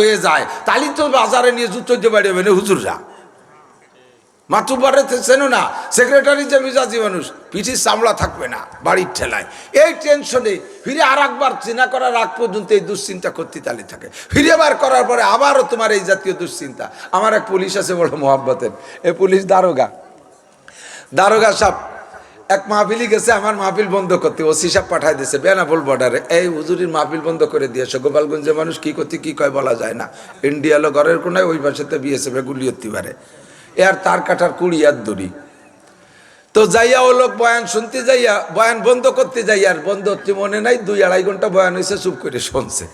হয়ে যায়। তালি তো বাজারে নিয়ে জুতো দিয়ে বাড়ি হবে হুজুররা। মাতুবারে চেনো না? সেক্রেটারি যে মিজাজি মানুষ, পিঠির চামড়া থাকবে না বাড়ির ঠেলায়। এই টেনশনে ফিরে আর একবার চিনা করার আগ পর্যন্ত এই দুশ্চিন্তা করতে তালি থাকে। ফিরে বার করার পরে আবারও তোমার এই জাতীয় দুশ্চিন্তা। আমার এক পুলিশ আছে বড় মোহাব্বতের এই পুলিশ দারোগা। দারোগা সাহেব এক মাহফিলি গেছে, আমার মাহফিল বন্ধ করতে ও সাহেব পাঠাই দিয়েছে বেনাপোল বর্ডারে। এই হুজুরির মাহফিল বন্ধ করে দিয়েছে, গোপালগঞ্জের মানুষ কি করতে, কি কয় বলা যায় না। ইন্ডিয়ালো ঘরের কোনায় ওই পাশেতে বিএসএফ গুলি হতে পারে। এ আর তার কাটার কুড়ি আর দড়ি। তো যাইয়া ও লোক বয়ান শুনতে যাইয়া, বয়ান বন্ধ করতে যাই আর বন্ধ হচ্ছে মনে নাই, দুই আড়াই ঘণ্টা বয়ান হয়েছে চুপ করে শুনছে।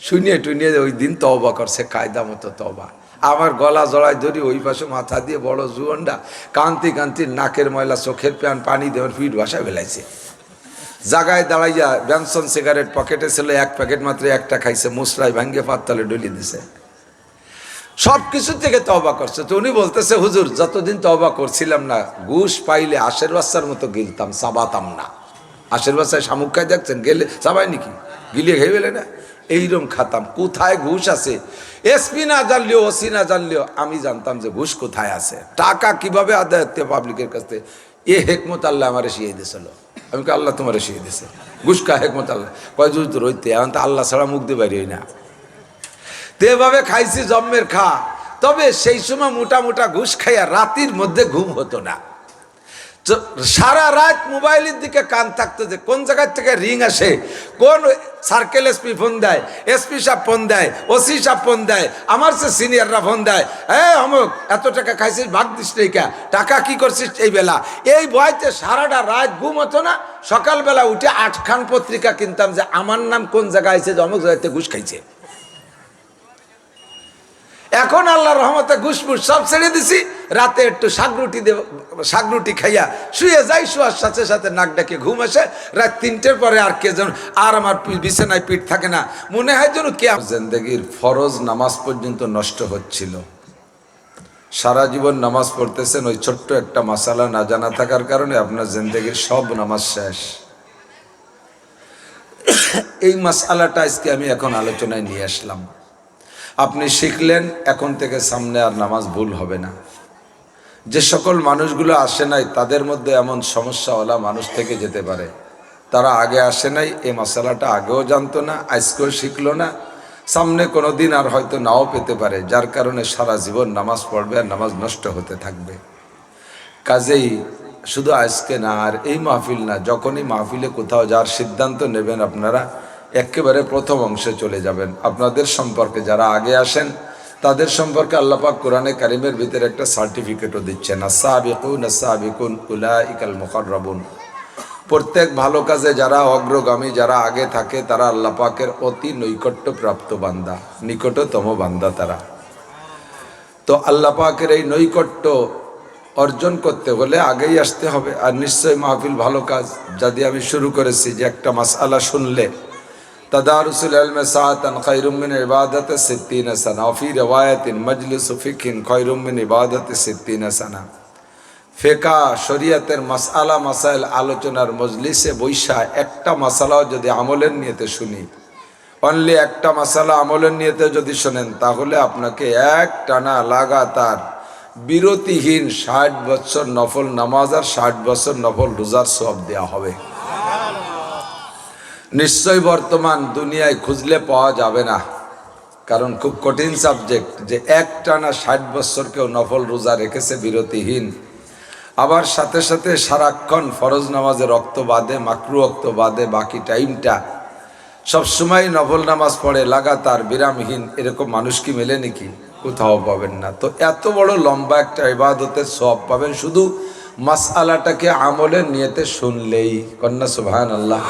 শুনিয়ে টুনিয়ে ওই দিন তবা করছে, কায়দা মতো তবা আমার গলা জড়ায় ধরি, ওই পাশে মাথা দিয়ে বড় জুয়নটা কান্তি কান্তি নাকের ময়লা, চোখের প্যান, পানি দেওয়ার পিঠ ভাষা বেলাইছে জাগায় দাঁড়াইয়া ব্যানসন সিগারেট পকেটে ছিল, এক প্যাকেট মাত্র একটা খাইছে মুসরাই ভাঙ্গে পাততালে ডলি দিছে। সব কিছু থেকে তবা করছে। তো উনি বলতেছে, হুজুর, যতদিন তবা করছিলাম না, ঘুষ পাইলে আশের বাচ্চার মতো গিলতাম চাবাতাম না। আশের বাচ্চায় দেখছেন, গেলে চাবাই নাকি? গিলিয়ে খেয়ে না? এইরকম খাতাম। কোথায় ঘুষ আছে? এসপি না জানলেও ওসি না জানলেও, আমি জানতাম যে ঘুষ কোথায় আছে। টাকা কীভাবে আদায় হতে পাবলিকের কাছে এ হেকমত আল্লাহ আমার শিয়ে দিয়েছিল। আমি কি আল্লাহ তোমার শিয়ে দিয়েছে। ঘুষ কা হেকমত আল্লাহ। কয় তো রইতে এখন তো আল্লাহ ছাড়া মুখ দিয়ে বাইরে না। তো এভাবে খাইছি, জন্মের খা। তবে সেই সময় মোটা মোটা ঘুষ খাইয়া রাতির মধ্যে ঘুম হতো না। সারা রাত মোবাইলের দিকে কান থাকতো যে কোন জায়গার থেকে রিং আসে? কোন সার্কেল এসপি ফোন দেয়? এসপি সাহেব ফোন দেয়? ওসি সাহেব ফোন দেয়? আমার সে সিনিয়ররা ফোন দেয়? হ্যাঁ অমুক, এত টাকা খাইছিস, ভাগ দিস কা? টাকা কি করছিস এই বেলা? এই বয়তে সারাটা রাত ঘুম হতো না, সকালবেলা উঠে আটখান পত্রিকা কিনতাম যে আমার নাম কোন জায়গায় আছে যে অমুক জায়গাতে ঘুষ খাইছে। এখন আল্লাহ রহমতে ঘুষফুস সব ছেড়ে দিছি। রাতে একটু শাকরুটি দেব শাকরুটি খাইয়া শুয়ে যাই, শোয়ার সাথে সাথে নাক ডাকে ঘুম আসে। রাত তিনটের পরে আর কে যেন আর আমার বিছানায় পিঠ থাকে না। মনে হয় যেন কে জিন্দগির ফরজ নামাজ পর্যন্ত নষ্ট হচ্ছিল। সারা জীবন নামাজ পড়তেছেন ওই ছোট্ট একটা মশালা না জানা থাকার কারণে আপনার জিন্দগির সব নামাজ শেষ। এই মশালাটা আজকে আমি এখন আলোচনায় নিয়ে আসলাম। আপনি শিখলেন, এখন থেকে সামনে আর নামাজ ভুল হবে না। যে সকল মানুষগুলো আসে নাই, তাদের মধ্যে এমন সমস্যাওয়ালা মানুষ থেকে যেতে পারে। তারা আগে আসে নাই, এই মশালাটা আগেও জানতো না, আজকেও শিখলো না। সামনে কোনো দিন আর হয়তো নাও পেতে পারে, যার কারণে সারা জীবন নামাজ পড়বে আর নামাজ নষ্ট হতে থাকবে। কাজেই শুধু আজকে না, আর এই মাহফিল না, যখনই মাহফিলে কোথাও যাওয়ার সিদ্ধান্ত নেবেন আপনারা একেবারে প্রথম অংশে চলে যাবেন। আপনাদের সম্পর্কে যারা আগে আসেন, তাদের সম্পর্কে আল্লাপাক কোরআনে কারিমের ভিতরে একটা সার্টিফিকেটও দিচ্ছেন আসাবিকুন আসাবিকুন উলাইকাল মুকাররাবুন। প্রত্যেক ভালো কাজে যারা অগ্রগামী, যারা আগে থাকে, তারা আল্লাহ পাকের অতি নৈকট্য প্রাপ্ত বান্দা, নিকটতম বান্দা তারা। তো আল্লাপাকের এই নৈকট্য অর্জন করতে হলে আগেই আসতে হবে। আর নিশ্চয়ই মাহফিল ভালো কাজ। যদি আমি শুরু করেছি যে একটা মাসআলা শুনলে তদারুসুল আলমে সাতান খৈরুমিন ইবাদত সিদ্দিন সানা। ফি রওয়ায়তিন মজলিস ফিকিন খৈরুমিন ইবাদত সিদ্দিন সানা। ফেকা, শরিয়াতের মাসআলা, মাসাইল আলোচনার মজলিসে বৈশা একটা মাসালাও যদি আমলের নিয়েতে শুনি অনলি একটা মাসালা আমলের নিয়েতে যদি শোনেন, তাহলে আপনাকে এক টানা লাগাতার বিরতিহীন ষাট বছর নফল নামাজ আর ষাট বছর নফল রোজার সব দেওয়া হবে। নিশ্চয় বর্তমান দুনিয়ায় খুঁজলে পাওয়া যাবে না। কারণ খুব কঠিন সাবজেক্ট যে এক টানা ষাট বছর কেউ নফল রোজা রেখেছে বিরতিহীন। আবার সাথে সাথে সারাক্ষণ ফরজ নামাজে রক্ত বাঁধে, মাকরু রক্ত বাঁধে, বাকি টাইমটা সবসময় নফল নামাজ পড়ে, লাগাতার বিরামহীন, এরকম মানুষ কি মেলে নাকি? কোথাও পাবেন না। তো এত বড় লম্বা একটা ইবাদতের সব পাবেন শুধু মাসআলাটাকে আমলের নিয়েতে শুনলেই। কন্যা সুবহান আল্লাহ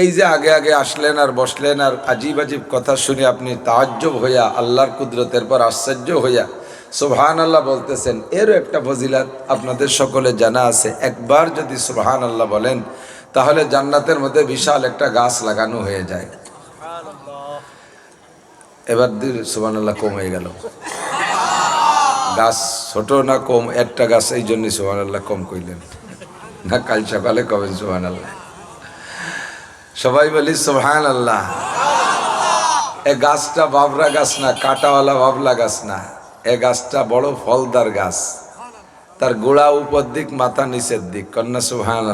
এই যে আগে আগে আসলেন আর বসলেন আর আজীব আজীব কথা শুনে আপনি তাজ্জব হইয়া আল্লাহর কুদরতের পর আশ্চর্য হইয়া সুবহান আল্লাহ বলতেছেন এরও একটা ফজিলাত আপনাদের সকলে জানা আছে। একবার যদি সুবহান আল্লাহ বলেন তাহলে জান্নাতের মধ্যে বিশাল একটা গাছ লাগানো হয়ে যায়। এবার সুবহান আল্লাহ কম হয়ে গেল। গাছ ছোট না কম একটা গাছ এই জন্যই সুবহান আল্লাহ কম কইলেন। না কাল সকালে কবেন সুবহান আল্লাহ সবাই বলি সুবহান আল্লাহ এ গাছটা বাবরা গাছ না, কাটাওয়ালা বাবলা গাছ না। এ গাছটা বড় ফলদার গাছ। তার গোড়া উপর দিক, মাথা নিচের দিক। কন্যা সুহান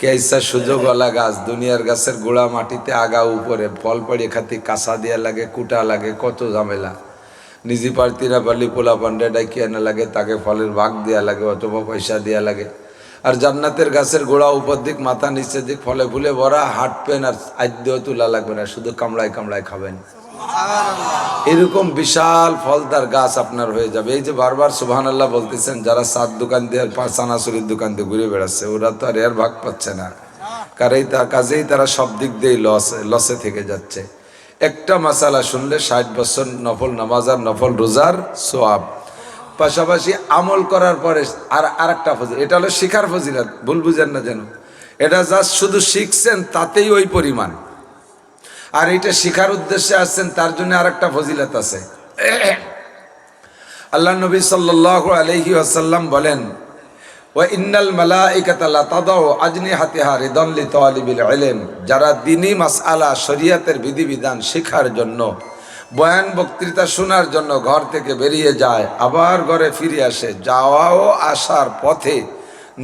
কেসা সুযোগওয়ালা গাছ, দুনিয়ার গাছের গোড়া মাটিতে আগা উপরে, ফল পড়িয়ে খাতি কাঁসা দিয়া লাগে, কুটা লাগে, কত ঝামেলা। নিজি পার্টিরা পারলি পোলা পান্ডে ডাকিয়া না লাগে, তাকে ফলের ভাগ দেয়া লাগে, অথবা পয়সা দেয়া লাগে। আর জান্নাতের গাছের গোড়া উপর দিক মাথা নিচের দিক ফলে ফুলে ভরা হাঁটবেন আর আদ্য তোলা লাগবে না শুধু কামড়ায় কামড়ায় খাবেন। এরকম বিশাল ফলদার গাছ আপনার হয়ে যাবে। এই যে বারবার সুবহান আল্লাহ বলতেছেন যারা সাত দোকান দিয়ে আর চানাচুরির দোকান দিয়ে ঘুরে বেড়াচ্ছে ওরা তো আর এর ভাগ পাচ্ছে না। কারেই তার কাজেই তারা সব দিক দিয়েই লস লসে থেকে যাচ্ছে। একটা মাসালা শুনলে ষাট বছর নফল নামাজ আর নফল রোজার সোয়াব। পাশাপাশি আমল করার পরে আর আরেকটা ফজিল, এটা হলো শিখার ফজিলত, ভুল বুঝেন না যেন। এটা জাস্ট শুধু শিখছেন, তাতেই ওই পরিমাণ। আর এটা শিখার উদ্দেশ্যে আসছেন, তার জন্য আরেকটা ফজিলত আছে। আল্লাহ নবী সাল্লাল্লাহু আলাইহি ওয়াসাল্লাম বলেন ইন্নাল যারা দ্বীনি মাসআলা শরীয়তের বিধিবিধান শেখার জন্য বয়ান বক্তৃতা শোনার জন্য ঘর থেকে বেরিয়ে যায়, আবার ঘরে ফিরে আসে। যাওয়া ও আসার পথে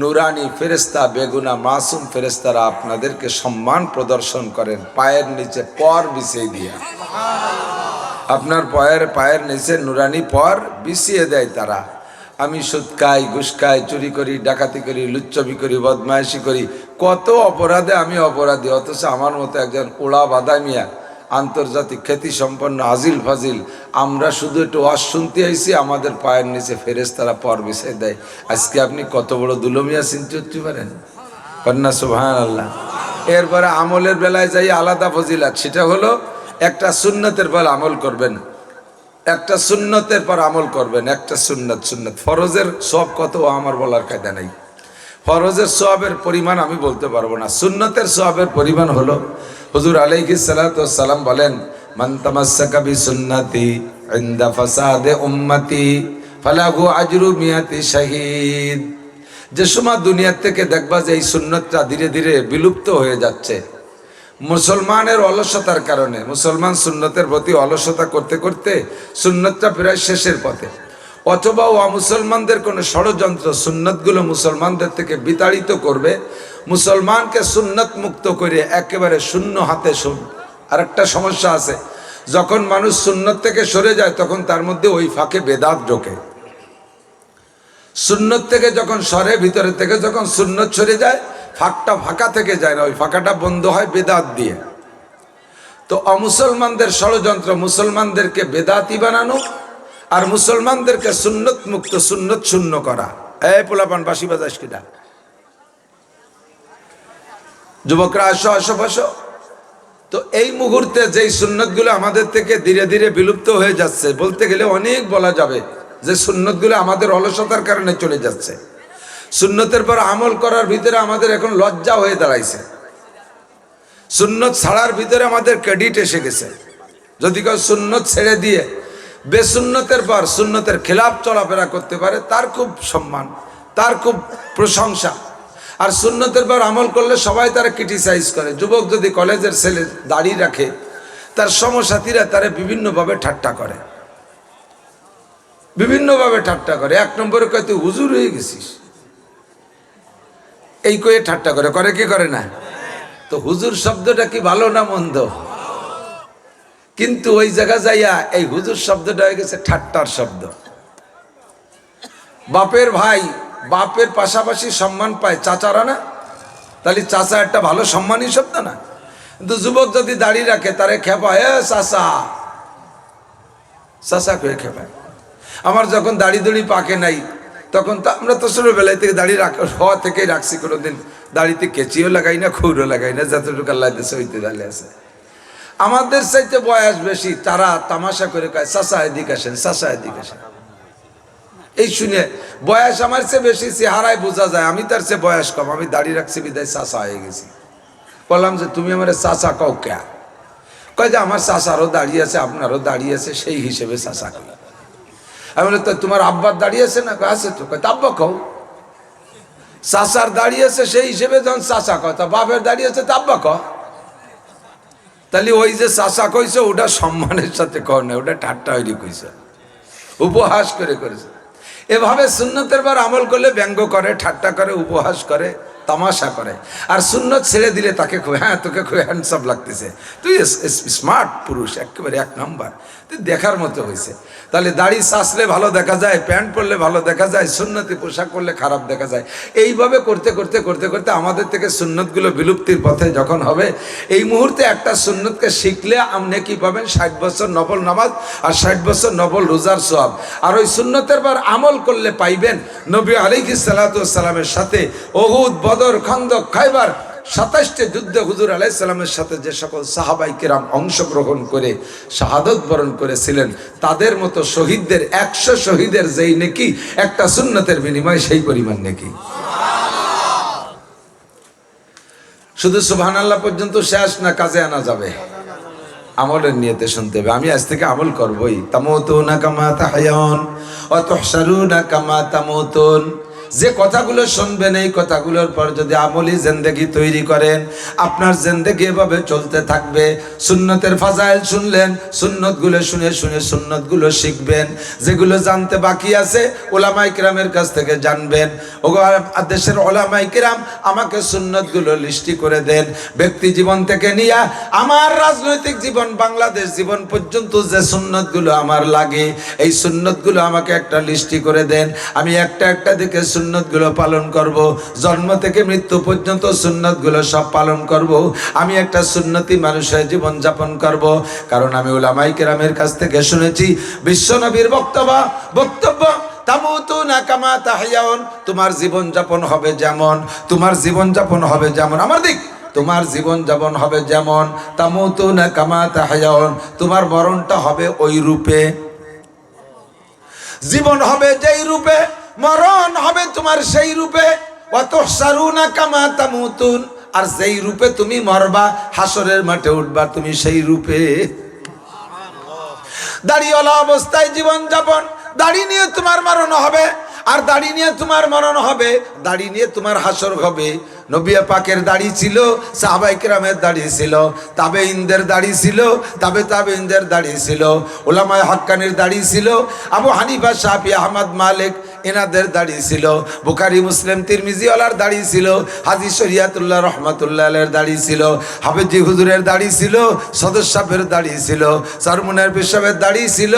নুরানি ফেরেস্তা বেগুনা মাসুম ফেরেস্তারা আপনাদেরকে সম্মান প্রদর্শন করেন, পায়ের নিচে পর বিছিয়ে দিয়া। আপনার পায়ের পায়ের নিচে নুরানি পর বিছিয়ে দেয় তারা। আমি ঘুষ খাই, চুরি করি, ডাকাতি করি, লুচ্চবি করি, বদমাইশি করি। কত অপরাধে আমি অপরাধী, অথচ আমার মতো একজন ওড়া বাদামিয়া আন্তর্জাতিক খ্যাতি সম্পন্ন আজিল ফাজিল। আমরা শুধু একটু ওয়াজ শুনতে আইছি, আমাদের পায়ের নিচে ফেরেস তারা পর বিছিয়ে দেয়। আজকে আপনি কত বড় দুলমিয়া চিনতে উঠতে পারেন? কন্যা সুবহান আল্লাহ এরপরে আমলের বেলায় যাই আলাদা ফজিলাত। সেটা হলো, একটা সুন্নতের পর আমল করবেন। একটা সুন্নতের পর আমল করবেন। একটা সুন্নত সুন্নত। ফরজের সব কত আমার বলার কায়দা নাই। ফরজের সোয়াবের পরিমাণ আমি বলতে পারব না। সুন্নতের সোয়াবের পরিমাণ হলো, হুজুর আলাইহি সালাম বলেন, মান তামাসসাকা বি সুন্নতি ইনদা উম্মতি ফালাহু আজরু মিয়াতি শাহিদ। যে সময় দুনিয়ার থেকে দেখবা যে এই সুন্নতটা ধীরে ধীরে বিলুপ্ত হয়ে যাচ্ছে। মুসলমানের অলসতার কারণে, মুসলমান সুন্নতের প্রতি অলসতা করতে করতে সুন্নতটা প্রায় শেষের পথে। অথবা ও মুসলমানদের কোনো ষড়যন্ত্র সুন্নতগুলো মুসলমানদের থেকে বিতাড়িত করবে, মুসলমানকে সুন্নত মুক্ত করে একেবারে শূন্য হাতে শুন আরেকটা সমস্যা আছে, যখন মানুষ সুন্নত থেকে সরে যায়, তখন তার মধ্যে ওই ফাঁকে বেদাত ঢোকে। সুন্নত থেকে যখন সরে, ভিতরে থেকে যখন সুন্নত সরে যায়, ফাঁকটা ফাঁকা থেকে যায় না, ওই ফাঁকাটা বন্ধ হয় বেদাত দিয়ে। তো অমুসলমানদের ষড়যন্ত্র, মুসলমানদেরকে বেদাতি বানানো আর মুসলমানদেরকে সুন্নত মুক্ত, সুন্নত শূন্য করা। এই পোলাপান বাসি বাজাস কিনা? যুবকরা, আসো আসো, বসো। তো এই মুহূর্তে যেই সুন্নতগুলো আমাদের থেকে ধীরে ধীরে বিলুপ্ত হয়ে যাচ্ছে, বলতে গেলে অনেক বলা যাবে যে সুন্নতগুলো আমাদের অলসতার কারণে চলে যাচ্ছে। সুন্নতের পর আমল করার ভিতরে আমাদের এখন লজ্জা হয়ে দাঁড়াইছে। সুন্নত ছাড়ার ভিতরে আমাদের ক্রেডিট এসে গেছে। যদি কেউ সুন্নত ছেড়ে দিয়ে বেসুন্নতের পর সুন্নতের খেলাপ চলাফেরা করতে পারে, তার খুব সম্মান, তার খুব প্রশংসা। আর সুন্নতের পর আমল করলে সবাই তারা ক্রিটিসাইজ করে। যুবক যদি কলেজের ছেলে দাড়ি রাখে, তার সমসাথীরা তারা বিভিন্নভাবে ঠাট্টা করে। বিভিন্নভাবে ঠাট্টা করে। এক নম্বরে কয়, তুই হুজুর হয়ে গেছিস? এই কয়ে ঠাট্টা করে। করে কি করে না? তো হুজুর শব্দটা কি ভালো না মন্দ? কিন্তু ওই জায়গা যাইয়া এই হুজুর শব্দটা হয়ে গেছে ঠাট্টার শব্দ। বাপের ভাই বাপের পাশাপাশি সম্মান পায় চাচারা না? তাহলে চাচা একটা ভালো সম্মানই শব্দ না? কিন্তু যুবক যদি দাড়ি রাখে, তারে খেপা, এ চাচা। চাচা কয়ে খেপায় আমার যখন দাড়ি দড়ি পাকে নাই, তখন তো আমরা তো ছোটবেলায় থেকে দাড়ি রাখ, হওয়া থেকেই রাখছি কোনোদিন। দাড়িতে কেচিও লাগাই না, খুরও লাগাই না, যতটুকু আল্লাহ দেশে হইতে দাঁড়িয়ে আছে। আমাদের চাইতে বয়স বেশি তারা তামাশা করে কয় চাচা এদিক আসেন চাচা এদিক আসেন। এই শুনে বয়স আমার চেয়ে বেশি চেহারায় বোঝা যায় আমি তার চেয়ে বয়স কম আমি দাড়ি রাখছি বিদায় চাচা হয়ে গেছি। বললাম যে তুমি আমার চাচা কও কে? কয় যে আমার চাচারও দাঁড়িয়ে আছে আপনারও দাঁড়িয়ে আছে সেই হিসেবে চাচা কই। আমি বলি তো তোমার আব্বার দাঁড়িয়ে আছে না? কয়, আছে তো। কয় আব্বা কও। চাচার দাঁড়িয়ে আছে সেই হিসেবে যখন চাচা কয় তা বাপের দাঁড়িয়ে আছে তা আব্বা ক তাহলে ওই যে চাষা কইছে, ওটা সম্মানের সাথে কর না ওটা ঠাট্টা হইলে কইছে। উপহাস করে করেছে। এভাবে সুন্নতের বার আমল করলে ব্যঙ্গ করে, ঠাট্টা করে, উপহাস করে, তামাশা করে। আর সুন্নত ছেড়ে দিলে তাকে খুব হ্যাঁ তোকে খুব হ্যান্ডসাম লাগতেছে। তুই স্মার্ট পুরুষ, একেবারে এক নম্বর। দেখার মতো হয়েছে তাহলে দাড়ি সাসলে ভালো দেখা যায়, প্যান্ট পরলে ভালো দেখা যায়, সুন্নতি পোশাক পরলে খারাপ দেখা যায়। এইভাবে করতে করতে করতে করতে আমাদের থেকে সুন্নতগুলো বিলুপ্তির পথে যখন হবে, এই মুহূর্তে একটা সুন্নতকে শিখলে আপনি কি পাবেন? ষাট বছর নবল নামাজ আর ষাট বছর নবল রোজার সোয়াব আর ওই সুন্নতের পর আমল করলে পাইবেন নবী আলিকি সালাতামের সাথে। অহুদ, বদর, খন্দক, খাইবার সাতাশটি যুদ্ধে হুজুর আলাইসাল্লামের সাথে যে সকল সাহাবাই কেরাম অংশগ্রহণ করে, শাহাদত বরণ করেছিলেন, তাদের মতো শহীদদের, একশো শহীদের যেই নাকি, একটা সুন্নতের বিনিময়ে সেই পরিমাণ নাকি। শুধু সুবহান আল্লাহ পর্যন্ত শেষ না কাজে আনা যাবে? আমলের নিয়তে শুনতে হবে। আমি আজ থেকে আমল করবই। তামতুনা কামা তাহায়ান অত সারু না কামা তামতুন। যে কথাগুলো শুনবেন, এই কথাগুলোর পর যদি আমলি জেন্দেগি তৈরি করেন, আপনার জেন্দেগি এভাবে চলতে থাকবে। সুন্নতের ফাজাইল শুনলেন, সুন্নতগুলো শুনে শুনে সুন্নতগুলো শিখবেন। যেগুলো জানতে বাকি আছে ওলামাই কিরামের কাছ থেকে জানবেন। আর দেশের ওলামাই কিরাম, আমাকে সুন্নতগুলো লিস্টি করে দেন। ব্যক্তি জীবন থেকে নিয়ে, আমার রাজনৈতিক জীবন, বাংলাদেশ জীবন পর্যন্ত যে সুন্নতগুলো আমার লাগে, এই সুন্নতগুলো আমাকে একটা লিস্টি করে দেন। আমি একটা একটা দিকে সুন্নতগুলো পালন করব। জন্ম থেকে মৃত্যু পর্যন্ত সুন্নতগুলো সব পালন করব। আমি একটা সুন্নতি মানুষের জীবন যাপন করব। কারণ আমি ওলামাই কেরামের কাছ থেকে শুনেছি বিশ্বনবীর বক্তব্য বক্তব্য তোমার জীবন যাপন হবে যেমন, তোমার জীবন যাপন হবে যেমন। আমার দিক, তোমার জীবন যাপন হবে যেমন তামুতুনা কামা তাহিয়াউন, তোমার মরণটা হবে ওই রূপে। জীবন হবে যেই রূপে মরণ হবে তোমার সেই রূপে। অত আর যেই রূপে তুমি মরবা, হাসরের মাঠে উঠবা তুমি সেই রূপে। দাড়িওয়ালা অবস্থায় জীবন যাপন। দাড়ি নিয়ে তোমার মরণ হবে। আর দাড়ি নিয়ে তোমার মরণ হবে। দাড়ি নিয়ে তোমার হাসর হবে। নবিয়া পাকের দাড়ি ছিল, সাহাবাই কেরামের দাড়ি ছিল তাবে ইন্দের দাড়ি ছিল, তাবে তাবে ইন্দের দাড়ি ছিল, ওলামায় হাক্কানের দাড়ি ছিল, আবু হানিফা শাহি আহমদ, মালিক এনাদের দাড়ি ছিল, বুখারি, মুসলিম, তিরমিজিওয়ালার দাড়ি ছিল, হাজি শরিয়াতুল্লাহ রহমতুল্লাহের দাড়ি ছিল, হাফেজি হুজুরের দাড়ি ছিল সদস্যাপের দাড়ি ছিল, সরমুনের বিশ্ববের দাড়ি ছিল,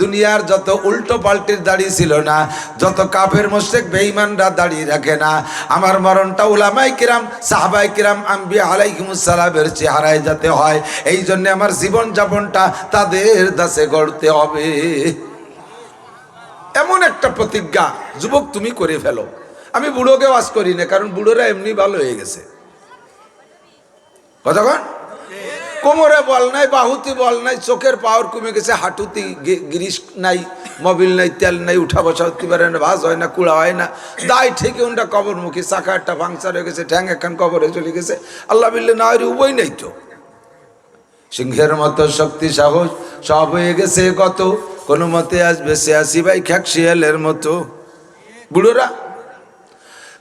দুনিয়ার যত উল্টো পাল্টির দাড়ি ছিল না, যত কাফের মোশেক বেঈমানরা দাড়ি রাখে না। আমার মরণটা উলামাই কিরাম সাহাবাই কিরাম আম্বি আলাইকুমুসালামের চেহারায় যাতে হয় এই জন্য আমার জীবন যাপনটা তাদের দাসে গড়তে হবে। এমন একটা প্রতিজ্ঞা, যুবক, তুমি করে ফেলো। আমি বুড়োকে ওয়াজ করি না, কারণ বুড়োরা এমনি ভালো হয়ে গেছে। কতক্ষণ কোমরে বল নাই, বাহুতি বল নাই, চোখের পাওয়ার কমে গেছে, হাঁটুতি গিরিশ নাই, মবিল নাই, তেল নাই, উঠা বসা হতে পারে না, ভাজ হয় না, কুড়া হয় না, দায় থেকে ওনটা কবরমুখী চাকা একটা পাংচার হয়ে গেছে, ঠ্যাং একখান কবরে চলে গেছে। আল্লাহ বিল্লে, না হলে উবই নাই তো। সিংহের মতো শক্তি সাহস, সব হয়ে গেছে কত কোনো মতে আসবে সে আসি ভাই খ্যাক শিয়ালের মতো। বুড়োরা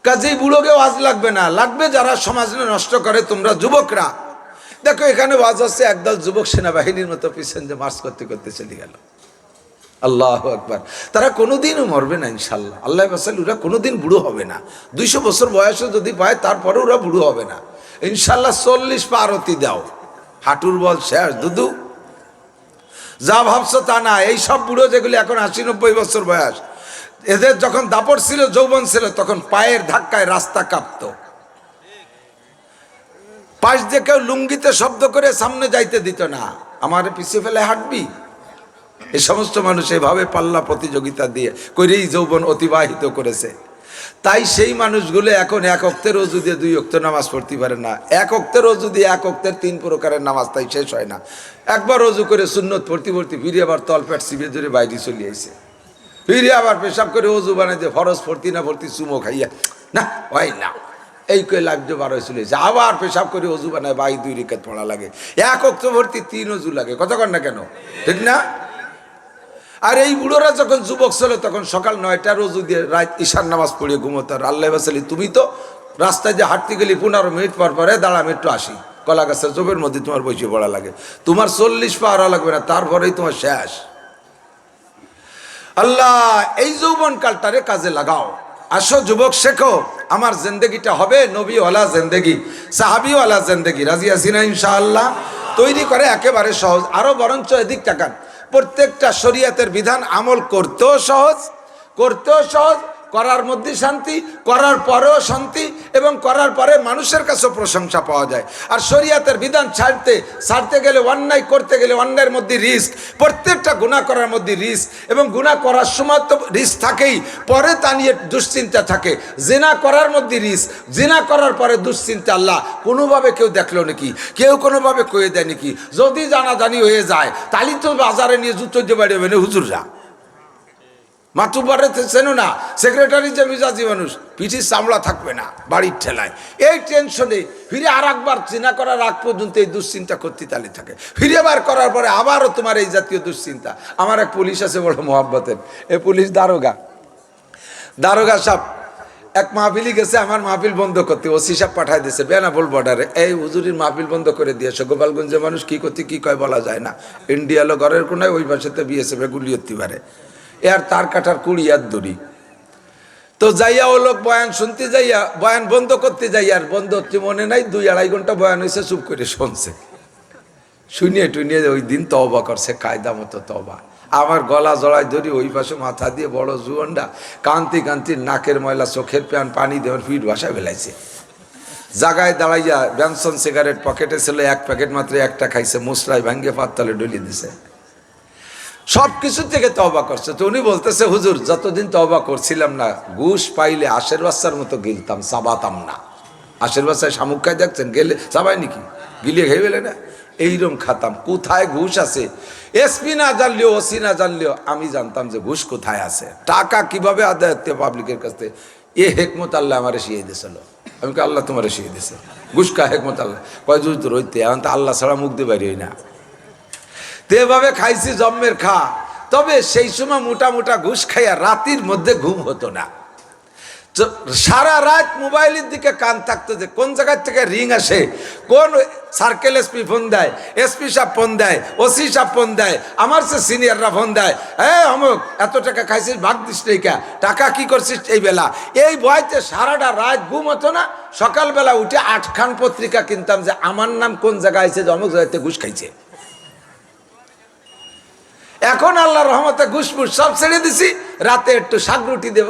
কাজেই বুড়োকে ওয়াজ লাগবে না। লাগবে যারা সমাজ নষ্ট করে, তোমরা যুবকরা। দেখো, এখানে ওয়াজ হচ্ছে, একদল যুবক সেনাবাহিনীর মতো পিছন যে মার্চ করতে করতে চলে গেল। আল্লাহ একবার তারা কোনোদিনও মরবে না ইনশাল্লাহ আল্লাহ বাসাল ওরা কোনোদিন বুড়ো হবে না। দুইশো বছর বয়সে যদি পায় তারপরে ওরা বুড়ো হবে না। ইনশাল্লাহ চল্লিশ পারতি দাও। হাঁটুর বল শেষ, দুদু। যা ভাবছ তা না, এই সব বুড়ো যেগুলি এখন আশি নব্বই বছর বয়স, এদের যখন দাপট ছিল, যৌবন ছিল, তখন পায়ের ধাক্কায় রাস্তা কাঁপতো। পাশ দিয়ে কেউ লুঙ্গিতে শব্দ করে সামনে যাইতে দিত না। আমার পিছিয়ে ফেলে হাঁটবি? এই সমস্ত মানুষ এভাবে পাল্লা প্রতিযোগিতা দিয়ে করেই যৌবন অতিবাহিত করেছে। তাই সেই মানুষগুলো এখন এক অক্তের রোজু দিয়ে দুই অক্ত নামাজ পড়তে পারে না। এক অক্তের রোজু দিয়ে এক অক্তের তিন প্রকারের নামাজ তাই শেষ হয় না। একবার রোজু করে সুন্নত পড়তে পড়তে ফিরে আবার তলপেট সিবে ধরে বাইরে চলে আইছে। ফিরে আবার পেশাব করে অজু বানাই দিয়ে ফরজ পড়তি না পড়তি চুমো খাইয়া। না, হয় না। এই লাভ যে বার হয়েছিল আবার পেশাব করে অজু বানায়, বাই দুই রিকাত পড়া লাগে। এক অক্ত ভর্তি তিন অজু লাগে। কতক্ষণ না কেন? ঠিক না? আর এই বুড়োরা যখন যুবক ছিল তখন সকাল নয়টা রোজু দিয়ে রাত ঈশান নামাজ পড়িয়ে ঘুমোতো আর আল্লাহ বাসালি তুমি তো রাস্তায় যে হাঁটতে গেলি পনেরো মিনিট পর পরে দাঁড়া একটু আসি। কলা গাছের চোপের মধ্যে তোমার বসে পড়া লাগে। তোমার চল্লিশ পাওয়ারা লাগবে না, তারপরেই তোমার শেষ। আল্লাহ, এই যৌবন কালটারে কাজে লাগাও। আসো, যুবক, শেখো, আমার জিন্দগিটা হবে নবীওয়ালা জিন্দগি, সাহাবিওয়ালা জিন্দগি। রাজি আছি না ইনশাআল্লাহ? তৈরি করে একেবারে সহজ। আরও বরঞ্চ এদিক তাকান প্রত্যেকটা শরীয়তের বিধান আমল করতেও সহজ করতেও সহজ করার মধ্যে শান্তি, করার পরেও শান্তি এবং করার পরে মানুষের কাছেও প্রশংসা পাওয়া যায়। আর শরীয়তের বিধান ছাড়তে ছাড়তে গেলে অন্যায় করতে গেলে অন্যায়ের মধ্যে রিস্ক, প্রত্যেকটা গুণা করার মধ্যে রিস্ক এবং গুণা করার সময় তো রিস্ক থাকেই, পরে তা নিয়ে দুশ্চিন্তা থাকে। জেনা করার মধ্যে রিস্ক, জেনা করার পরে দুশ্চিন্তা আল্লাহ কোনোভাবে কেউ দেখল নাকি? কেউ কোনোভাবে কয়ে দেয় নাকি? যদি জানাজানি হয়ে যায়, তাহলে তো বাজারে নিয়ে জুতো দিয়ে বাড়ি হবে না হুজুররা। মাতুবারে চেনো না? সেক্রেটারি যে মিজাজি মানুষ পিঠির চামড়া থাকবে না, বাড়ির ঠেলায়। এই টেনশনে ফিরে আর একবার চিনা করার আগ পর্যন্ত এই দুশ্চিন্তা করতে তালে থাকে। ফিরে বার করার পরে আবারও তোমার এই জাতীয় দুশ্চিন্তা। আমার এক পুলিশ আছে বড় মোহাব্বতের। এ পুলিশ দারোগা। দারোগা সাহেব, এক মাহফিলি গেছে, আমার মাহফিল বন্ধ করতে। ওসি সাহেব পাঠায় দিয়েছে, বেনাপোল বর্ডারে এই হুজুরির মাহফিল বন্ধ করে দিয়েছে। গোপালগঞ্জের মানুষ কি করতে, কি কয় বলা যায় না। ইন্ডিয়ালো ঘরের কোনায় ওই পাশেতে বিএসএফে গুলি হতে পারে এর তার কাটার কুড়ি আর দড়ি। তো যাইয়া ও লোক বয়ান শুনতে যাইয়া, বয়ান বন্ধ করতে যাই আর বন্ধ হচ্ছে মনে নাই, দুই আড়াই ঘণ্টা বয়ান হয়েছে চুপ করে শুনছে। শুনিয়ে টুনিয়ে ওই দিন তবা করছে, কায়দা মতো তবা আমার গলা জড়াই ধরি, ওই পাশে মাথা দিয়ে বড় জুয়নটা কান্তি কান্তি নাকের ময়লা, চোখের প্যান, পানি দেওয়ার পিঠ ভাষা ফেলাইছে। জাগায় দাঁড়াইয়া ব্যানসন সিগারেট পকেটে ছিল, এক প্যাকেট মাত্র একটা খাইছে মুসরাই ভাঙ্গে পাততালে ডলিয়ে দিছে। সব কিছু থেকে তবা করছে। তো উনি বলতেছে, হুজুর, যতদিন তবা করছিলাম না, ঘুষ পাইলে আশের বাচ্চার মতো গিলতাম, চাবাতাম না। আশের বাচ্চায় দেখছেন? গেলে চাবাই নাকি? গিলিয়ে খেয়ে গেলে না? এইরকম খাতাম, কোথায় ঘুষ আছে? এসপি না জানলেও, ওসি না জানলেও, আমি জানতাম যে ঘুষ কোথায় আছে। টাকা কীভাবে আদায় হতে পাবলিকের কাছ এ হেকমত আল্লাহ আমার শিয়ে দিয়েছিল আমি আল্লাহ তোমার শিয়ে দিয়েছে। ঘুষ কা হেকমত আল্লাহ। কয় তো রইতে এখন তো আল্লাহ ছাড়া মুখ দিয়ে বাইরে না। তো এভাবে খাইছি জন্মের খা, তবে সেই সময় মোটা মোটা ঘুষ খাইয়া রাতির মধ্যে ঘুম হতো না। সারা রাত মোবাইলের দিকে কান থাকতো যে কোন জায়গার থেকে রিং আসে, কোন সার্কেল এসপি ফোন দেয়, এসপি সাহেব ফোন দেয়, ওসি সাহেব ফোন দেয়, আমার সে সিনিয়ররা ফোন দেয় হ্যাঁ অমুক, এত টাকা খাইছিস, ভাগ দিস কা, টাকা কি করছিস এই বেলা? এই বয়তে সারাটা রাত ঘুম হতো না, সকালবেলা উঠে আটখান পত্রিকা কিনতাম যে আমার নাম কোন জায়গায় আছে যে অমুক জায়গাতে ঘুষ খাইছে। এখন আল্লাহ রহমতে ঘুষমুস সব ছেড়ে দিছি। রাতে একটু শাক রুটি দেব,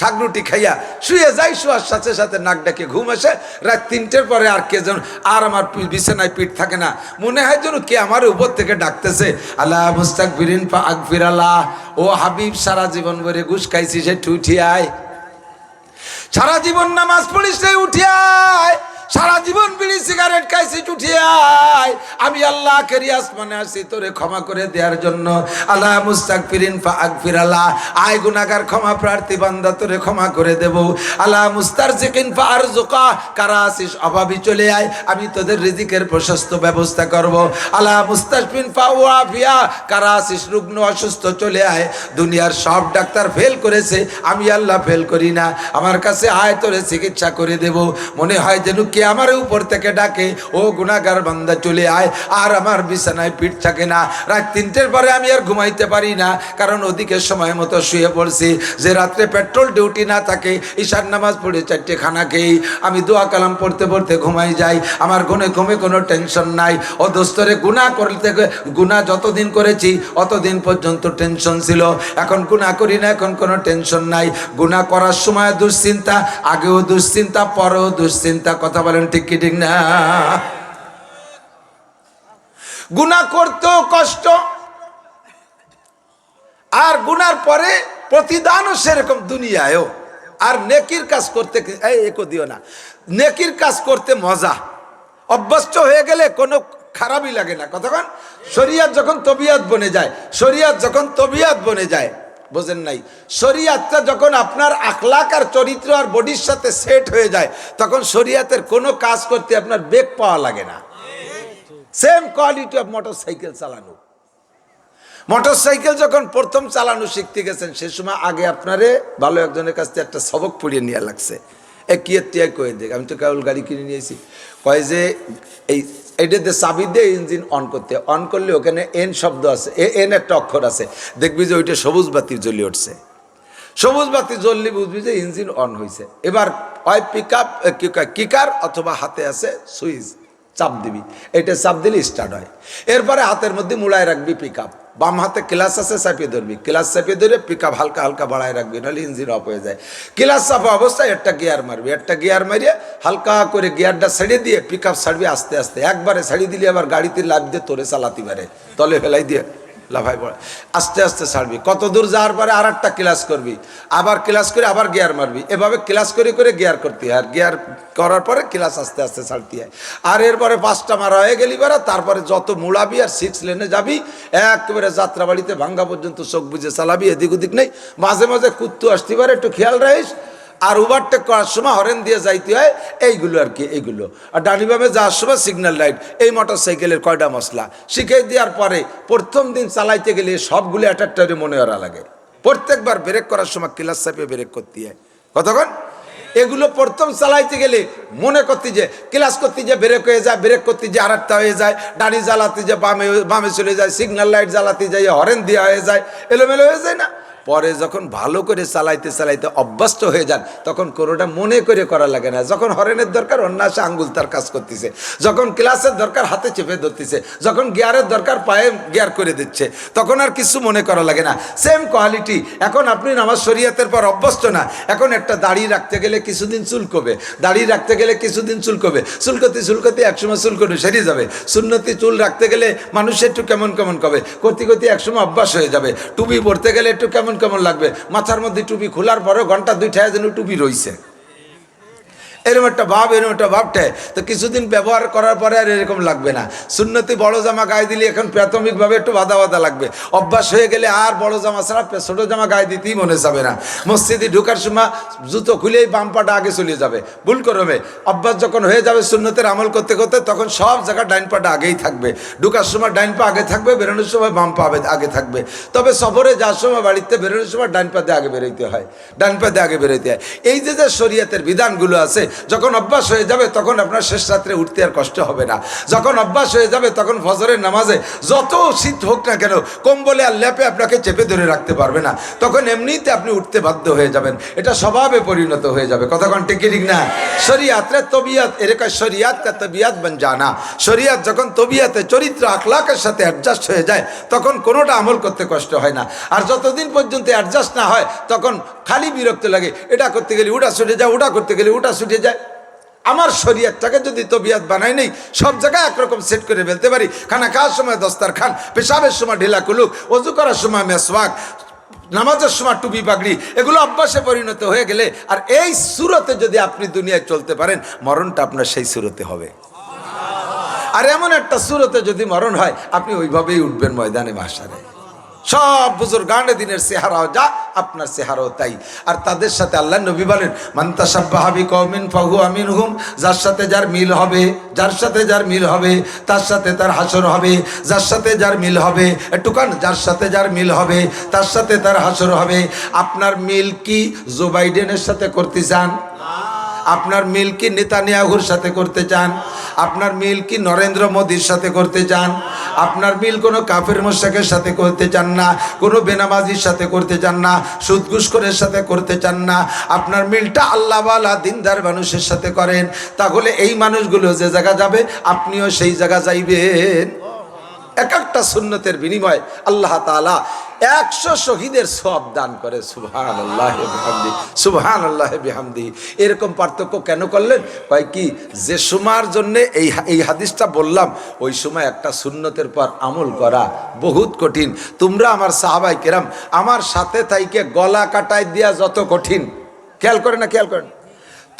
শাক রুটি খাইয়া শুয়ে যাই, শোয়ার সাথে সাথে নাক ডাকে ঘুম আসে। রাত তিনটের পরে আর কে যেন, আর আমার বিছানায় পিঠ থাকে না। মনে হয় যেন কে আমার উপর থেকে ডাকতেছে। আল্লাহ মুস্তাক বিরিন পা আকফির আল্লাহ। ও হাবিব, সারা জীবন ভরে ঘুষ খাইছি, সে উঠি আয়। সারা জীবন নামাজ পড়িস উঠিয়ায় সারা জীবন বিড়ি সিগারেট খাইছি উঠিয়ায় আমি আল্লাহ কেরিয়াস মনে আসি তোরে ক্ষমা করে দেওয়ার জন্য। আল্লাহ মুস্তাক ফিরিন আকফির আল্লাহ আয় গুনাগার ক্ষমা প্রার্থী বান্দা, তোরে ক্ষমা করে দেব। আল্লাহ মুস্তার জিকিন আর জোকা কারা আসিস অভাবী চলে আয়। আমি তোদের রিজিকের প্রশস্ত ব্যবস্থা করব। আল্লাহ মুস্তাসবিন ফাওয়াফিয়া। কারা আসিস রুগ্ন, অসুস্থ চলে আয়। দুনিয়ার সব ডাক্তার ফেল করেছে, আমি আল্লাহ ফেল করি না। আমার কাছে আয়, তোরে চিকিৎসা করে দেব। মনে হয় যেন কে আমার উপর থেকে ডাকে, ও গুণাগার বান্দা চলে আয়। আর আমার বিছানায় পিঠ থাকে না। রাত তিনটের পরে আমি আর ঘুমাইতে পারি না, কারণ ওদিকে সময় মতো শুয়ে পড়ছি। যে রাত্রে পেট্রোল ডিউটি না থাকে, ঈশার নামাজ পড়ে চারটে খানা খেয়েই আমি দোয়া কালাম পড়তে পড়তে ঘুমাই যাই। আমার ঘুমে ঘুমে কোনো টেনশন নাই। ও দোস্তরে গুণা করতে গুণা যতদিন করেছি, অতদিন পর্যন্ত টেনশন ছিল। এখন গুণা করি না, এখন কোনো টেনশন নাই। গুণা করার সময় দুশ্চিন্তা, আগেও দুশ্চিন্তা, পরেও দুশ্চিন্তা কথা বলেন ঠিক কি, ঠিক না? গুণা করতেও কষ্ট, আর গুনার পরে প্রতিদানও সেরকম দুনিয়ায়ও। আর নেকির কাজ করতে একো দিও না। নেকির কাজ করতে মজা। অভ্যস্ত হয়ে গেলে কোনো খারাপই লাগে না। কতক্ষণ? শরিয়াত যখন তবিয়াত বনে যায়, শরিয়াত যখন তবিয়াত বনে যায় বোঝেন নাই। শরিয়াতটা যখন আপনার আখলাক আর চরিত্র আর বডির সাথে সেট হয়ে যায়, তখন শরিয়াতের কোনো কাজ করতে আপনার বেগ পাওয়া লাগে না। Same quality of motorcycle চালানো। মোটর সাইকেল যখন প্রথম চালানো শিখতে গেছেন, সে সময় আগে আপনারে ভালো একজনের কাছ থেকে একটা সবক পড়িয়ে নিয়ে লাগছে। এ কি এর কয়ে দেখ আমি তো কেবল গাড়ি কিনে নিয়েছি কয় যে এই এটাতে চাবি দিয়ে ইঞ্জিন অন করতে। অন করলে ওখানে এন শব্দ আছে, এ এন একটা অক্ষর আছে। দেখবি যে ওইটা সবুজ বাতি জ্বলে উঠছে। সবুজ বাতি জ্বললে বুঝবি যে ইঞ্জিন অন হয়েছে এবার হয় পিক আপ কিকার অথবা হাতে আছে সুইচ চাপ দিবি। এটা চাপ দিলে স্টার্ট হয়। এরপরে হাতের মধ্যে মুড়ায় রাখবি পিক আপ বাম হাতে ক্লাস আছে, চাপিয়ে ধরবি। ক্লাস চাপিয়ে ধরে পিক আপ হালকা হালকা বাড়ায় রাখবি, নাহলে ইঞ্জিন অফ হয়ে যায়। ক্লাস চাপা অবস্থায় একটা গিয়ার মারবি। একটা গিয়ার মারিয়ে হালকা করে গিয়ারটা ছেড়ে দিয়ে পিক আপ ছাড়বি আস্তে আস্তে। একবারে ছাড়ি দিলে আবার গাড়িতে লাভ দিয়ে তোরে চালাতে পারে। তলে ফেলাই দিয়ে। লাফাই পড়ে আস্তে আস্তে ছাড়বি। কত দূর যাওয়ার পরে আর একটা ক্লাস করবি। আবার ক্লাস করে আবার গিয়ার মারবি। এভাবে ক্লাস করে করে গিয়ার করতে হয়। আর গিয়ার করার পরে ক্লাস আস্তে আস্তে ছাড়তে হয়। আর এরপরে পাঁচটা মারা হয়ে গেলি বারা তারপরে যত মুড়াবি আর সিক্স লেনে যাবি, একেবারে যাত্রাবাড়িতে ভাঙ্গা পর্যন্ত চোখ বুঝে চালাবি, এদিক ওদিক নেই। মাঝে মাঝে কুত্তু আসতে পারে, একটু খেয়াল রাখিস। আর ওভারটেক করার সময় হরেন দিয়ে যাইতে হয়, এইগুলো আর কি, এইগুলো। আর ডানিবামে যাওয়ার সময় সিগন্যাল লাইট এই মোটর সাইকেলের কয়টা মশলা? শিখিয়ে দেওয়ার পরে প্রথম দিন চালাইতে গেলে সবগুলো একটা মনে করা লাগে। প্রত্যেকবার ব্রেক করার সময় ক্লাস চাপিয়ে ব্রেক করতে হয়। কতক্ষণ এগুলো প্রথম চালাইতে গেলে মনে করতে যে ক্লাস করতে যে ব্রেক হয়ে যায় ব্রেক করতে যে আর একটা হয়ে যায়, ডানি জ্বালাতে যে বামে বামে চলে যায় সিগন্যাল লাইট জ্বালাতে যাই হরেন দেওয়া হয়ে যায়, এলোমেলো হয়ে যায় না? পরে যখন ভালো করে চালাইতে চালাইতে অভ্যস্ত হয়ে যান, তখন কোনোটা মনে করে করা লাগে না। যখন হরেনের দরকার অন্য আসে আঙ্গুল তার কাজ করতেছে। যখন ক্লাসের দরকার, হাতে চেপে ধরতেছে। যখন গিয়ারের দরকার, পায়ে গিয়ার করে দিচ্ছে। তখন আর কিছু মনে করা লাগে না। সেম কোয়ালিটি এখন আপনি নামাজ শরীয়তের পর অভ্যস্ত না। এখন একটা দাড়ি রাখতে গেলে কিছুদিন চুলকবে। দাড়ি রাখতে গেলে কিছুদিন চুলকবে। চুলকতে চুলকতে একসময় চুলকবে সেরে যাবে। সুন্নতি চুল রাখতে গেলে মানুষ একটু কেমন কেমন কবে? করতে করতে একসময় অভ্যাস হয়ে যাবে। টুপি পরতে গেলে একটু কেমন কেমন লাগবে? মাথার মধ্যে টুপি খোলার পরেও ঘণ্টা দুইটা যেন টুপি রইছে। এরকম একটা ভাব এরকম একটা ভাবটায় তো কিছুদিন ব্যবহার করার পরে আর এরকম লাগবে না। সুন্নতি বড় জামা গায়ে দিলে এখন প্রাথমিকভাবে একটু বাধা বাধা লাগবে। অভ্যাস হয়ে গেলে আর বড় জামা ছাড়া ছোটো জামা গায়ে দিতেই মনে যাবে না। মসজিদে ঢুকার সময় জুতো খুলেই বাম পাটা আগে চলে যাবে। ভুল করবে অভ্যাস যখন হয়ে যাবে সুন্নতের আমল করতে করতে, তখন সব জায়গায় ডাইন পাটা আগেই থাকবে। ঢুকার সময় ডাইন পা আগে থাকবে, বেরোনোর সময় বাম পা আগে থাকবে। তবে সফরে যাওয়ার সময় বাড়িতে বেরোনোর সময় ডাইন পাতে আগে বেরোইতে হয়। ডাইন পাতে আগে বেরোইতে হয়। এই যে যে শরীয়তের বিধানগুলো আছে যখন অভ্যাস হয়ে যাবে, তখন আপনার শেষ রাত্রে উঠতে আর কষ্ট হবে না। যখন অভ্যাস হয়ে যাবে, তখন ফজরের নামাজে যত শীত হোক না কেন, কম্বলে আর ল্যাপে আপনাকে চেপে ধরে রাখতে পারবে না। তখন এমনিতে আপনি উঠতে বাধ্য হয়ে যাবেন। এটা স্বভাবে পরিণত হয়ে যাবে। কতক্ষণ টিকি ঠিক না? শরিয়াতরে তবিয়াত এরকম শরিয়াত কা তবিয়াত বন জানা। শরিয়াত যখন তবিয়াতে চরিত্র, আখলাকের সাথে অ্যাডজাস্ট হয়ে যায়, তখন কোনোটা আমল করতে কষ্ট হয় না। আর যতদিন পর্যন্ত অ্যাডজাস্ট না হয়, তখন খালি বিরক্ত লাগে। এটা করতে গেলে ওটা ছুটে যায় ওটা করতে গেলে ওটা ছুটে যায়। আমার শরীয়তটাকে যদি তবিয়াত বানাই নেই, সব জায়গায় একরকম সেট করে ফেলতে পারি। খানা খাওয়ার সময় দস্তার খান পেশাবের সময় ঢিলা কুলুক অজু করার সময় মেসওয়াক, নামাজের সময় টুপি পাগড়ি, এগুলো অভ্যাসে পরিণত হয়ে গেলে আর এই সুরতে যদি আপনি দুনিয়ায় চলতে পারেন, মরণটা আপনার সেই সুরতে হবে। আর এমন একটা সুরতে যদি মরণ হয়, আপনি ওইভাবেই উঠবেন ময়দানে মাসারে সব বুজুর গানে দিনের চেহারাও যা, আপনার চেহারাও তাই। আর তাদের সাথে আল্লাহ নবী বলেন মান্তাসাব্বাহাবি কৌমিন ফাহু আমিন হুম যার সাথে যার মিল হবে, যার সাথে যার মিল হবে, তার সাথে তার হাসর হবে, যার সাথে যার মিল হবে, একটু কান, যার সাথে যার মিল হবে, তার সাথে তার হাসর হবে। আপনার মিল কি জো বাইডেনের সাথে করতে চান? আপনার মিল কি নেতানিয়াহুর সাথে করতে চান, আপনার মিল কি নরেন্দ্র মোদীর সাথে করতে চান, আপনার মিল কোনো কাফের মোশাকের সাথে করতে চান না, কোনো বেনামাজির সাথে করতে চান না সুদঘুষখোরের সাথে করতে চান না, আপনার মিলটা আল্লাহওয়ালা দিনদার মানুষের সাথে করেন, তাহলে এই মানুষগুলো যে জায়গা যাবে, আপনিও সেই জায়গা যাইবেন। এক একটা সুন্নতের বিনিময় আল্লাহ তাআলা একশো শহীদের সব দান করে সুবহান আল্লাহ বিহামদি সুবহান আল্লাহ বিহামদি। এরকম পার্থক্য কেন করলেন? কয় কি, যে সময়ের জন্য এই এই হাদিসটা বললাম, ওই সময় একটা সুন্নতের পর আমল করা বহুত কঠিন। তোমরা আমার সাহাবাই কেরাম, আমার সাথে থাইকে গলা কাটায় দেওয়া যত কঠিন। খেয়াল করে না, খেয়াল করেন।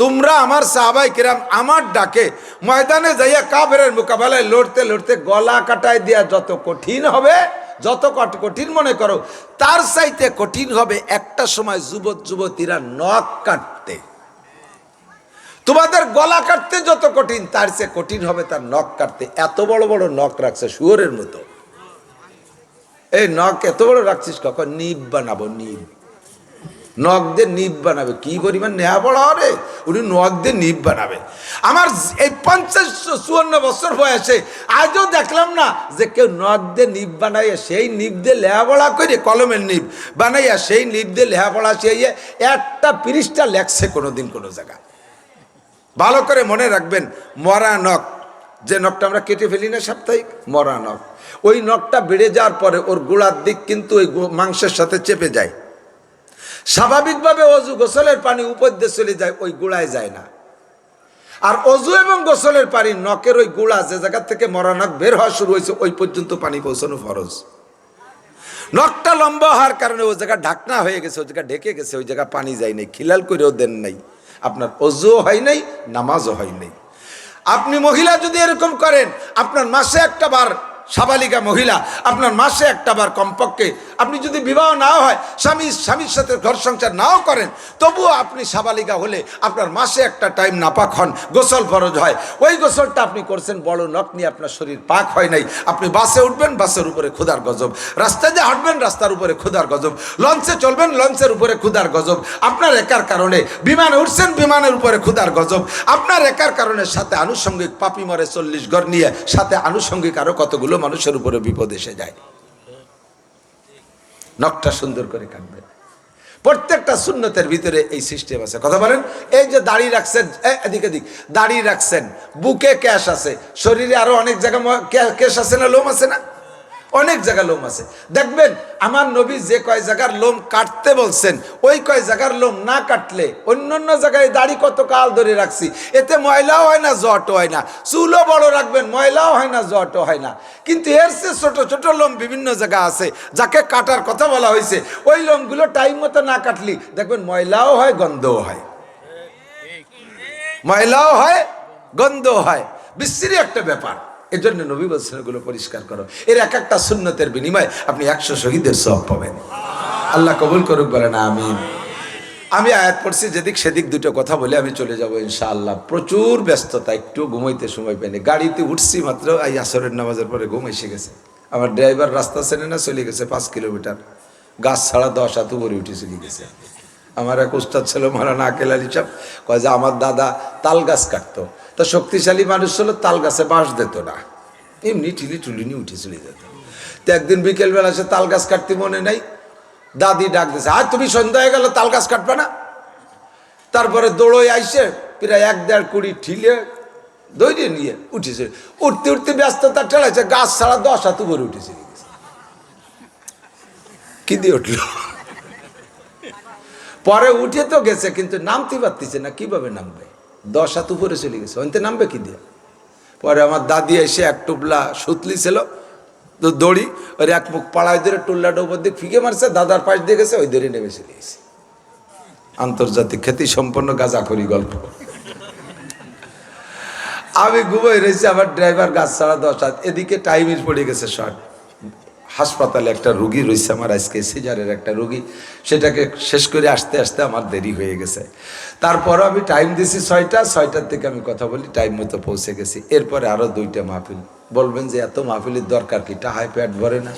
তোমরা আমার সাহাবাই কিরাম আমার ডাকে, ময়দানে যাইয়া কাবেরের মোকাবেলায় লড়তে লড়তে গলা কাটায় দিয়া যত কঠিন হবে, যত কঠিন মনে করো, তার চাইতে কঠিন হবে একটা সময় যুবক যুবতীরা নখ কাটতে। তোমাদের গলা কাটতে যত কঠিন, তার চেয়ে কঠিন হবে তার নখ কাটতে। এত বড় বড় নখ রাখছে শুয়োরের মতো। এই নখ এত বড় রাখছিস কখন? নিব বানাবো, নিব। নখ দিয়ে নিপ বানাবে। কি পরিমাণ নেহা পড়া রে উনি নখ দিয়ে নিপ বানাবে। আমার এই পঞ্চাশ চুয়ান্ন বছর বয়সে আজও দেখলাম না যে কেউ নখ দিয়ে নিপ বানাইয়া সেই নিপ দিয়ে লেহাপড়া করে কলমের নিপ বানাইয়া সেই নিপ দিয়ে লেহাপড়া চেয়ে একটা পৃষ্ঠা লেখছে কোনোদিন কোনো জায়গা ভালো করে মনে রাখবেন, মরা নখ, যে নখটা আমরা কেটে ফেলি না সাপ্তাহিক? মরা নখ। ওই নখটা বেড়ে যাওয়ার পরে ওর গোড়ার দিক কিন্তু ওই মাংসের সাথে চেপে যায়। স্বাভাবিকভাবে অজু গোসলের পানি উপর দিয়ে চলে যায়, ওই গোড়ায় যায় না। আর অজু এবং গোসলের পানি নখের ওই গোড়া যে জায়গা থেকে মরা নখ বের হওয়া শুরু হয়েছে, ওই পর্যন্ত পানি পৌঁছানো ফরজ। নখটা লম্বা হওয়ার কারণে ওই জায়গা ঢাকনা হয়ে গেছে, ওই জায়গা ঢেকে গেছে, ওই জায়গা পানি যায় নাই, খিলাল করেও দেন নাই। আপনার অজুও হয় নাই, নামাজও হয় নাই। আপনি মহিলা যদি এরকম করেন, আপনার মাসে একটা বার সাবালিকা মহিলা, আপনার মাসে একটা বার কমপক্ষে আপনি যদি বিবাহ নাও হয়, স্বামী, স্বামীর সাথে ঘর সংসার নাও করেন, তবুও আপনি সাবালিকা হলে আপনার মাসে একটা টাইম নাপাক হন, গোসল ফরজ হয়। ওই গোসলটা আপনি করছেন, বড় নখ নিয়ে আপনার শরীর পাক হয় নাই। আপনি বাসে উঠবেন, বাসের উপরে ক্ষুধার গজব। রাস্তায় যে হাঁটবেন, রাস্তার উপরে ক্ষুধার গজব। লঞ্চে চলবেন, লঞ্চের উপরে ক্ষুধার গজব। আপনার একার কারণে বিমানে উঠছেন, বিমানের উপরে ক্ষুধার গজব। আপনার একার কারণে সাথে আনুষঙ্গিক পাপি মরে চল্লিশ ঘর নিয়ে, সাথে আনুষঙ্গিক আরও কতগুলো মানুষের উপরে বিপদ এসে যায়। নখটা সুন্দর করে কাটবে প্রত্যেকটা সুন্নতের ভিতরে এই সিস্টেম আছে। কথা বলেন? এই যে দাড়ি রাখছেন এদিক এদিক, দাড়ি রাখছেন, বুকে ক্যাশ আছে, শরীরে আরও অনেক জায়গা ক্যাশ আছে না, লোম আছে না? অনেক জায়গা লোম আছে। দেখবেন, আমার নবী যে কয় জায়গার লোম কাটতে বলছেন, ওই কয় জায়গার লোম না কাটলে অন্য অন্য জায়গায় দাড়ি কত কাল ধরে রাখছি, এতে ময়লাও হয় না, জটও হয় না। চুলও বড় রাখবেন, ময়লাও হয় না, জটও হয় না। কিন্তু এর সে ছোট ছোট লোম বিভিন্ন জায়গা আছে, যাকে কাটার কথা বলা হয়েছে, ওই লোমগুলো টাইম মতো না কাটলি, দেখবেন ময়লাও হয়, গন্ধও হয়। ময়লাও হয়, গন্ধও হয়। বিশ্রী একটা ব্যাপার। এর জন্য নবী বলছেন, এগুলো পরিষ্কার করো। এর এক একটা সুন্নতের বিনিময়ে আপনি একশো শহীদের সব পাবেন। আল্লাহ কবুল করুক, বলেন আমিন। আমি আমি আয়াত পড়ছি, যেদিক সেদিক দুটো কথা বলে আমি চলে যাব ইনশাআল্লাহ। প্রচুর ব্যস্ততা একটু ঘুমাইতে সময় পাইনি। গাড়িতে উঠছি মাত্র, এই আসরের নামাজের পরে ঘুম এসে গেছে। আমার ড্রাইভার রাস্তা চেনে না, চলে গেছে পাঁচ কিলোমিটার। গাছ ছাড়া দশ হাত উপরে উঠে চলে গেছে। আমার এক উস্তাদ ছিল মারানা আকেল আলী সাহেব, কয় যে আমার দাদা তাল গাছ কাটতো। তো শক্তিশালী মানুষ ছিল তাল গাছে বাঁশ দিত না। এমনি ঠিলি টুলি নিয়ে উঠে চলে যেত। তো একদিন বিকেলবেলা সে তাল গাছ কাটতে মনে নাই। দাদি ডাক দিছে আর তুমি সন্ধ্যা হয়ে গেল, তাল গাছ কাটবে না? তারপরে দৌড়ই আইসে প্রায় এক দেড় কুড়ি ঠিলে দৌড়ে নিয়ে উঠেছে। উঠতে উঠতে ব্যস্ততা ঠেলাইছে, গাছ ছাড়া দশ হাত উপরে উঠেছে কি দিয়ে উঠল? পরে উঠে তো গেছে, কিন্তু নামতে পারতেছে না, কীভাবে নামবে? দশ হাত উপরে চলে গেছে। ওইতে নামবে কি দিয়ে? পরে আমার দাদি এসে এক টুবলা সুতলি ছিল তো দড়ি, ওর এক মুখ পাড়ায় ধরে টুল্লাটা উপর দিয়ে ফিকে মারছে, দাদার পাশ দিয়ে গেছে, ওই ধরে নেমে চলে গেছে। আন্তর্জাতিক খ্যাতি সম্পন্ন গাজা করি গল্প। আমি ঘুমাই রয়েছি, আমার ড্রাইভার গাছ ছাড়া দশ হাত, এদিকে টাইমির পড়ে গেছে শর্ট হাসপাতালে একটা রুগী রয়েছে আমার, আজকে সিজারের একটা রুগী। সেটাকে শেষ করে আসতে আসতে আমার দেরি হয়ে গেছে। তারপর আমি টাইম দিছি ছয়টা, ছয়টার থেকে আমি কথা বলি টাইম মতো পৌঁছে গেছি। এরপরে আরও দুইটা মাহফিল। বলবেন যে এত মাহফিলের দরকার কি? টাহায় প্যাট ভরে না।